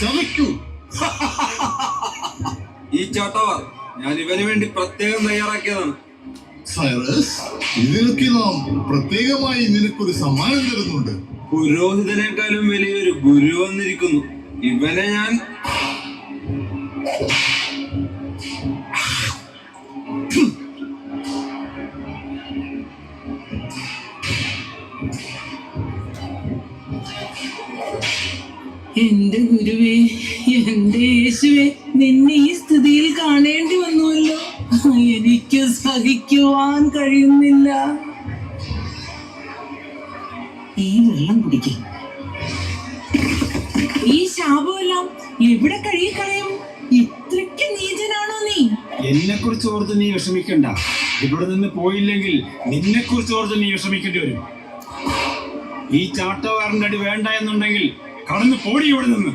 ചതയ്ക്കൂ ഈ ചോട്ടവർ ഞാൻ ഇവന് വേണ്ടി പ്രത്യേകം തയ്യാറാക്കിയതാണ്. സൈറസ് ഇതിനൊക്കെ നാം പ്രത്യേകമായി നിനക്കൊരു സമ്മാനം തരുന്നുണ്ട്. പുരോഹിതനേക്കാളും വലിയൊരു ഗുരു വന്നിരിക്കുന്നു. ഇവനെ ഞാൻ എന്റെ ഗുരുവേ എന്റെ യേശുവേ നിന്നെ ഈ സ്ഥിതിയിൽ കാണേണ്ടി വന്നുവല്ലോ. എനിക്ക് സഹിക്കുവാൻ കഴിയുന്നില്ല. ഈ വെള്ളം കുടിക്കും. ഈ ശാപമെല്ലാം എവിടെ കഴുകിക്കളയും? ഇത്രയ്ക്ക് നീചനാണോ നീ? എന്നെ കുറിച്ച് ഓർത്ത് നീ വിഷമിക്കണ്ട. ഇവിടെ നിന്ന് പോയില്ലെങ്കിൽ നിന്നെ കുറിച്ച് ഓർത്ത് നീ വിഷമിക്കേണ്ടി വരും. ഈ ചാട്ടവാറിന്റെ അടി വേണ്ട എന്നുണ്ടെങ്കിൽ കടന്നു പോടി ഇവിടെ നിന്ന്.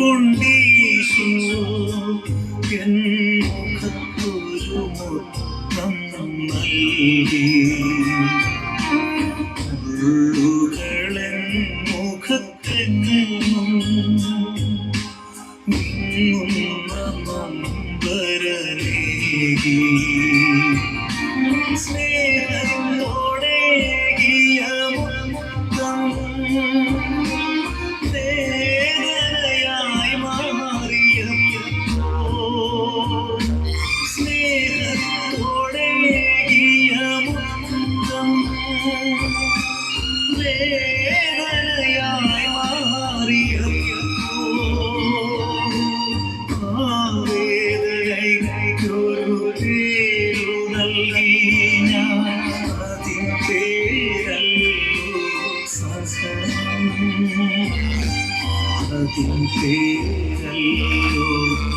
കൊണ്ടീശു. എൻ മുഖത്തെങ്ങും സഹനം അതിൻ പേരല്ലോ സഹനം